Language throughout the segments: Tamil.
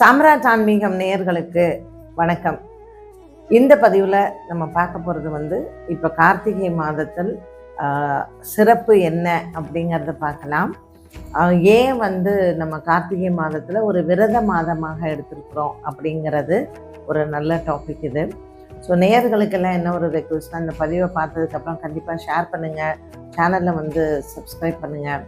சாம்ராஜ் ஆன்மீகம் நேயர்களுக்கு வணக்கம். இந்த பதிவில் நம்ம பார்க்க போகிறது வந்து இப்போ கார்த்திகை மாதத்தில் சிறப்பு என்ன அப்படிங்கிறத பார்க்கலாம். ஏன் வந்து நம்ம கார்த்திகை மாதத்தில் ஒரு விரத மாதமாக எடுத்திருக்கிறோம் அப்படிங்கிறது ஒரு நல்ல டாபிக் இது. ஸோ நேயர்களுக்கெல்லாம் என்ன ஒரு ரெக்வஸ்ட்னா இந்த பதிவை பார்த்ததுக்கப்புறம் கண்டிப்பாக ஷேர் பண்ணுங்கள் சேனலை வந்து சப்ஸ்கிரைப் பண்ணுங்கள்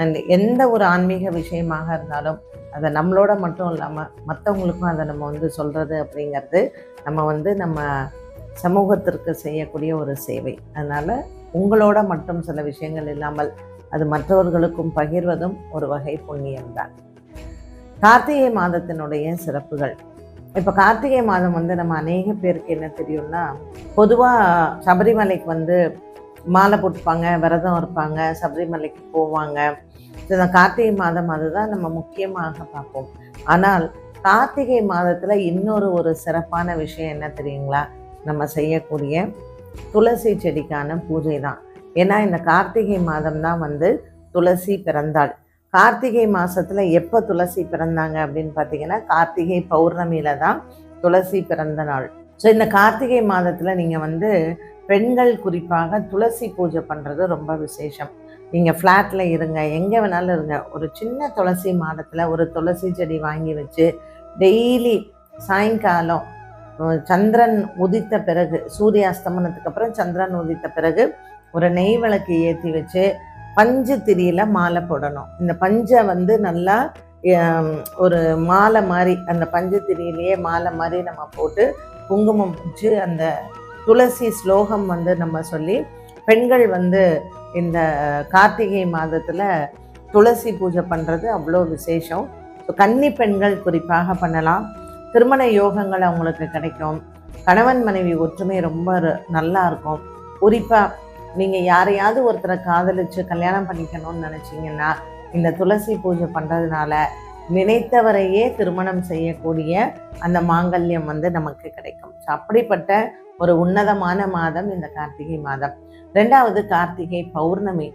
அண்ட் எந்த ஒரு ஆன்மீக விஷயமாக இருந்தாலும் அதை நம்மளோட மட்டும் இல்லாமல் மற்றவங்களுக்கும் அதை நம்ம வந்து சொல்கிறது அப்படிங்கிறது நம்ம வந்து நம்ம சமூகத்திற்கு செய்யக்கூடிய ஒரு சேவை. அதனால் உங்களோட மட்டும் சில விஷயங்கள் இல்லாமல் அது மற்றவர்களுக்கும் பகிர்வதும் ஒரு வகை புண்ணியம்தான் கார்த்திகை மாதத்தினுடைய சிறப்புகள். இப்போ கார்த்திகை மாதம் வந்து நம்ம அநேக பேருக்கு என்ன தெரியும்னா பொதுவாக சபரிமலைக்கு வந்து மாலை போட்டுப்பாங்க விரதம் இருப்பாங்க சபரிமலைக்கு போவாங்க. இதுதான் கார்த்திகை மாதம் அதுதான் நம்ம முக்கியமாக பார்ப்போம். ஆனால் கார்த்திகை மாதத்தில் இன்னொரு ஒரு சிறப்பான விஷயம் என்ன தெரியுங்களா? நம்ம செய்யக்கூடிய துளசி செடிக்கான பூஜை தான். ஏன்னா இந்த கார்த்திகை மாதம் தான் வந்து துளசி பிறந்தாள். கார்த்திகை மாதத்தில் எப்போ துளசி பிறந்தாங்க அப்படின்னு பார்த்தீங்கன்னா கார்த்திகை பௌர்ணமியில தான் துளசி பிறந்த நாள். ஸோ இந்த கார்த்திகை மாதத்தில் நீங்கள் வந்து பெண்கள் குறிப்பாக துளசி பூஜை பண்ணுறது ரொம்ப விசேஷம். நீங்கள் ஃப்ளாட்டில் இருங்க எங்கே வேணாலும் இருங்க. ஒரு சின்ன துளசி மாடத்தில் ஒரு துளசி செடி வாங்கி வச்சு டெய்லி சாயங்காலம் சந்திரன் உதித்த பிறகு சூரிய அஸ்தமனத்துக்கு அப்புறம் சந்திரன் உதித்த பிறகு ஒரு நெய் விளக்கு ஏற்றி வச்சு பஞ்சு திரியில் மாலை போடணும். இந்த பஞ்சை வந்து நல்லா ஒரு மாலை மாதிரி அந்த பஞ்சு திரியிலேயே மாலை மாதிரி நம்ம போட்டு குங்குமம் வச்சு அந்த துளசி ஸ்லோகம் வந்து நம்ம சொல்லி பெண்கள் வந்து இந்த கார்த்திகை மாதத்தில் துளசி பூஜை பண்ணுறது அவ்வளோ விசேஷம். ஸோ கன்னி பெண்கள் குறிப்பாக பண்ணலாம். திருமண யோகங்கள் அவங்களுக்கு கிடைக்கும். கணவன் மனைவி ஒற்றுமை ரொம்ப நல்லா இருக்கும். குறிப்பாக நீங்கள் யாரையாவது ஒருத்தரை காதலிச்சு கல்யாணம் பண்ணிக்கணும்னு நினச்சிங்கன்னா இந்த துளசி பூஜை பண்ணுறதுனால நினைத்தவரையே திருமணம் செய்யக்கூடிய அந்த மாங்கல்யம் வந்து நமக்கு கிடைக்கும். ஸோ அப்படிப்பட்ட ஒரு உன்னதமான மாதம் இந்த கார்த்திகை மாதம். ரெண்டாவது கார்த்திகை பௌர்ணமி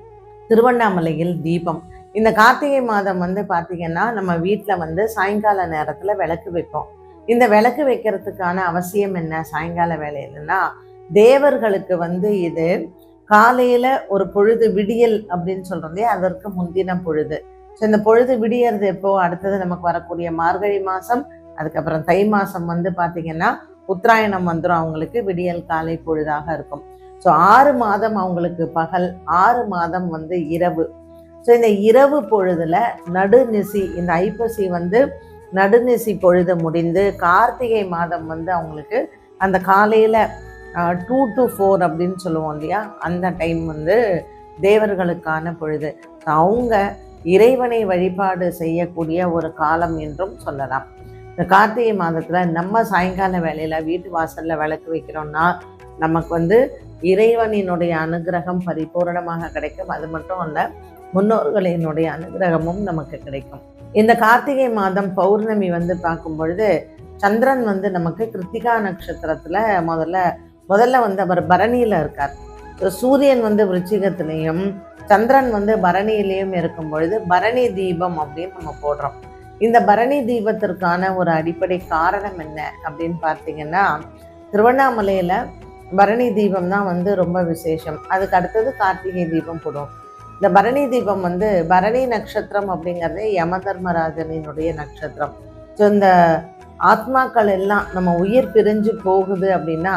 திருவண்ணாமலையில் தீபம். இந்த கார்த்திகை மாதம் வந்து பார்த்திங்கன்னா நம்ம வீட்டில் வந்து சாயங்கால நேரத்தில் விளக்கு வைப்போம். இந்த விளக்கு வைக்கிறதுக்கான அவசியம் என்ன? சாயங்கால வேலையிலன்னா தேவர்களுக்கு வந்து இது காலையில் ஒரு பொழுது விடியல் அப்படின்னு சொல்கிறதே அதற்கு முந்தின பொழுது. ஸோ இந்த பொழுது விடியறது எப்போ? அடுத்தது நமக்கு வரக்கூடிய மார்கழி மாதம் அதுக்கப்புறம் தை மாதம் வந்து பார்த்திங்கன்னா உத்தராயணம் வந்துடும் அவங்களுக்கு விடியல் காலை பொழுதாக இருக்கும். ஸோ ஆறு மாதம் அவங்களுக்கு பகல் ஆறு மாதம் வந்து இரவு. ஸோ இந்த இரவு பொழுதுல நடுநிசி இந்த ஐப்பசி வந்து நடுநிசி பொழுது முடிந்து கார்த்திகை மாதம் வந்து அவங்களுக்கு அந்த காலையில் டூ டு ஃபோர் அப்படின்னு சொல்லுவோம் இல்லையா? அந்த டைம் வந்து தேவர்களுக்கான பொழுது. அவங்க இறைவனை வழிபாடு செய்யக்கூடிய ஒரு காலம் என்றும் சொல்லலாம். இந்த கார்த்திகை மாதத்தில் நம்ம சாயங்கால வேலையில் வீட்டு வாசலில் விளக்கு வைக்கிறோம்னா நமக்கு வந்து இறைவனினுடைய அனுகிரகம் பரிபூரணமாக கிடைக்கும். அது மட்டும் அல்ல முன்னோர்களினுடைய அனுகிரகமும் நமக்கு கிடைக்கும். இந்த கார்த்திகை மாதம் பௌர்ணமி வந்து பார்க்கும் பொழுது சந்திரன் வந்து நமக்கு கிருத்திகா நட்சத்திரத்தில் முதல்ல முதல்ல வந்து அவர் பரணியில் இருக்கார். சூரியன் வந்து விருச்சிகத்திலையும் சந்திரன் வந்து பரணியிலையும் இருக்கும் பொழுது பரணி தீபம் அப்படின்னு நம்ம போடுறோம். இந்த பரணி தீபத்திற்கான ஒரு அடிப்படை காரணம் என்ன அப்படின்னு பார்த்தீங்கன்னா திருவண்ணாமலையில் பரணி தீபம் தான் வந்து ரொம்ப விசேஷம். அதுக்கு அடுத்தது கார்த்திகை தீபம் போடுவோம். இந்த பரணி தீபம் வந்து பரணி நட்சத்திரம் அப்படிங்கிறதே யம தர்மராஜனினுடைய நட்சத்திரம். ஸோ இந்த ஆத்மாக்கள் எல்லாம் நம்ம உயிர் பிரிஞ்சு போகுது அப்படின்னா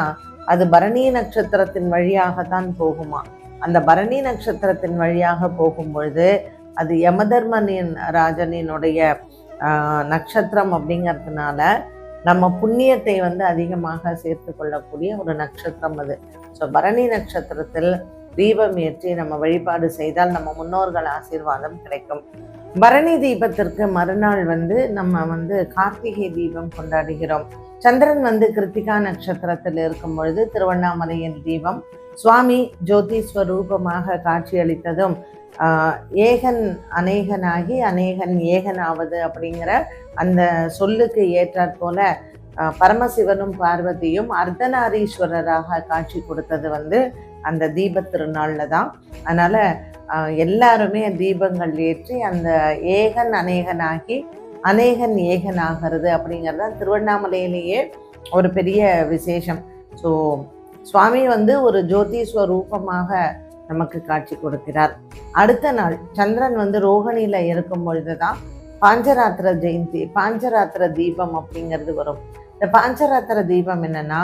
அது பரணி நட்சத்திரத்தின் வழியாகத்தான் போகுமா? அந்த பரணி நட்சத்திரத்தின் வழியாக போகும்பொழுது அது யமதர்மனின் ராஜனினுடைய நட்சத்திரம் அப்படிங்கிறதுனால நம்ம புண்ணியத்தை வந்து அதிகமாக சேர்த்து கொள்ளக்கூடிய ஒரு நட்சத்திரம் அது. ஸோ பரணி நட்சத்திரத்தில் தீபம் ஏற்றி நம்ம வழிபாடு செய்தால் நம்ம முன்னோர்கள் ஆசீர்வாதம் கிடைக்கும். பரணி தீபத்திற்கு மறுநாள் வந்து நம்ம வந்து கார்த்திகை தீபம் கொண்டாடுகிறோம். சந்திரன் வந்து கிருத்திகா நட்சத்திரத்தில் இருக்கும் பொழுது திருவண்ணாமலையின் தீபம் சுவாமி ஜோதி ஸ்வரூபமாக காட்சியளித்ததும் ஏகன் அநேகனாகி அநேகன் ஏகனாவது அப்படிங்கிற அந்த சொல்லுக்கு ஏற்றாற்போல பரமசிவனும் பார்வதியும் அர்த்தநாரீஸ்வரராக காட்சி கொடுத்தது வந்து அந்த தீப திருநாளில் தான். அதனால் எல்லாருமே தீபங்கள் ஏற்றி அந்த ஏகன் அநேகனாகி அநேகன் ஏகன் ஆகிறது அப்படிங்கிறது தான் திருவண்ணாமலையிலேயே ஒரு பெரிய விசேஷம். ஸோ சுவாமி வந்து ஒரு ஜோதி ஸ்வரூபமாக நமக்கு காட்சி கொடுக்கிறார். அடுத்த நாள் சந்திரன் வந்து ரோகிணியில் இருக்கும் பொழுது தான் பாஞ்சராத்திர ஜெயந்தி பாஞ்சராத்திர தீபம் அப்படிங்கிறது வரும். இந்த பாஞ்சராத்திர தீபம் என்னன்னா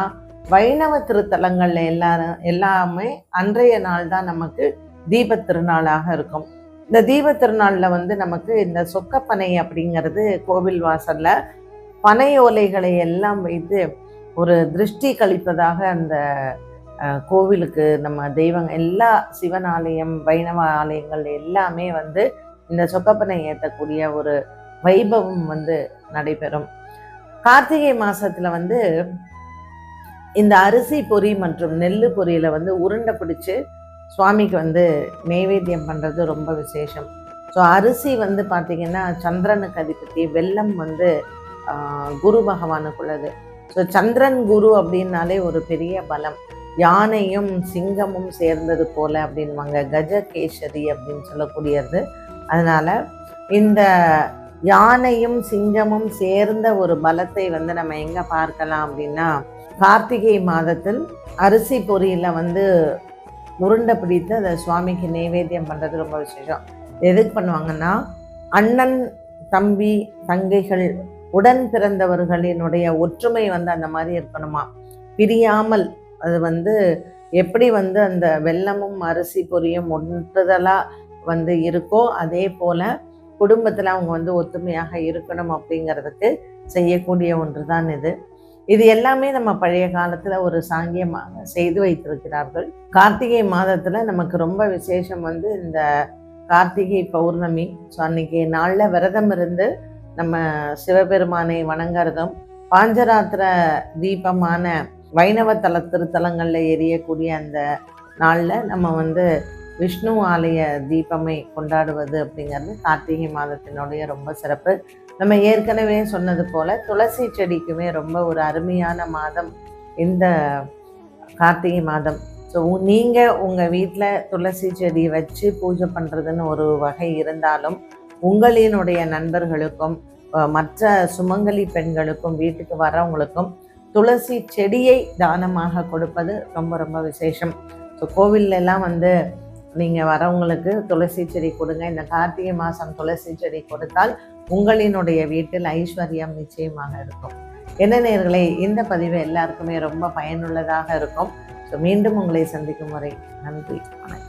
வைணவ திருத்தலங்களில் எல்லாரும் எல்லாமே அன்றைய நாள் தான் நமக்கு தீப திருநாளாக இருக்கும். இந்த தீப திருநாளில் வந்து நமக்கு இந்த சொக்கப்பனை அப்படிங்கிறது கோவில் வாசல்ல பனை ஓலைகளை எல்லாம் வைத்து ஒரு திருஷ்டி கழிப்பதாக அந்த கோவிலுக்கு நம்ம தெய்வங்க எல்லா சிவன் ஆலயம் வைணவ ஆலயங்கள் எல்லாமே வந்து இந்த சொக்கப்பனை ஏற்றக்கூடிய ஒரு வைபவம் வந்து நடைபெறும். கார்த்திகை மாசத்துல வந்து இந்த அரிசி பொரி மற்றும் நெல் பொரியில வந்து உருண்டை பிடிச்சு சுவாமிக்கு வந்து நெய்வேத்தியம் பண்ணுறது ரொம்ப விசேஷம். ஸோ அரிசி வந்து பார்த்திங்கன்னா சந்திரனுக்கு அதிபதி வெள்ளம் வந்து குரு பகவானுக்குள்ளது. ஸோ சந்திரன் குரு அப்படின்னாலே ஒரு பெரிய பலம். யானையும் சிங்கமும் சேர்ந்தது போல அப்படின்வாங்க. கஜகேசரி அப்படின்னு சொல்லக்கூடியது. அதனால் இந்த யானையும் சிங்கமும் சேர்ந்த ஒரு பலத்தை வந்து நம்ம எங்கே பார்க்கலாம் அப்படின்னா கார்த்திகை மாதத்தில் அரிசி பொரியில் வந்து உருண்டை பிடித்து அதை சுவாமிக்கு நைவேத்தியம் பண்ணுறது ரொம்ப விசேஷம். எதுக்கு பண்ணுவாங்கன்னா அண்ணன் தம்பி தங்கைகள் உடன் பிறந்தவர்களினுடைய ஒற்றுமை வந்து அந்த மாதிரி இருக்கணுமா? பிரியாமல் அது வந்து எப்படி வந்து அந்த வெள்ளமும் அரிசி பொரியும் ஒன்றுதலாக வந்து இருக்கோ அதே போல் குடும்பத்தில் அவங்க வந்து ஒத்துமையாக இருக்கணும் அப்படிங்கிறதுக்கு செய்யக்கூடிய ஒன்று தான் இது. இது எல்லாமே நம்ம பழைய காலத்தில் ஒரு சாங்கியமாக செய்து வைத்திருக்கிறார்கள். கார்த்திகை மாதத்தில் நமக்கு ரொம்ப விசேஷம் வந்து இந்த கார்த்திகை பௌர்ணமி. ஸோ அன்னைக்கு நாளில் விரதம் இருந்து நம்ம சிவபெருமானை வணங்குறதும் பாஞ்சராத்திர தீபமான வைணவ தல திருத்தலங்களில் எரியக்கூடிய அந்த நாளில் நம்ம வந்து விஷ்ணு ஆலய தீபமை கொண்டாடுவது அப்படிங்கிறது கார்த்திகை மாதத்தினுடைய ரொம்ப சிறப்பு. நம்ம ஏற்கனவே சொன்னது போல் துளசி செடிக்குமே ரொம்ப ஒரு அருமையான மாதம் இந்த கார்த்திகை மாதம். ஸோ நீங்கள் உங்கள் வீட்டில் துளசி செடி வச்சு பூஜை பண்ணுறதுன்னு ஒரு வகை இருந்தாலும் உங்களினுடைய நண்பர்களுக்கும் மற்ற சுமங்கலி பெண்களுக்கும் வீட்டுக்கு வரவங்களுக்கும் துளசி செடியை தானமாக கொடுப்பது ரொம்ப ரொம்ப விசேஷம். ஸோ கோவில்ல வந்து நீங்கள் வரவங்களுக்கு துளசி செடி கொடுங்க. இந்த கார்த்திகை மாதம் துளசி செடி கொடுத்தால் உங்களினுடைய வீட்டில் ஐஸ்வர்யம் நிச்சயமாக இருக்கும். என்ன நேயர்களே இந்த பதிவு எல்லாருக்குமே ரொம்ப பயனுள்ளதாக இருக்கும். ஸோ மீண்டும் உங்களை சந்திக்கும் வரை நன்றி வணக்கம்.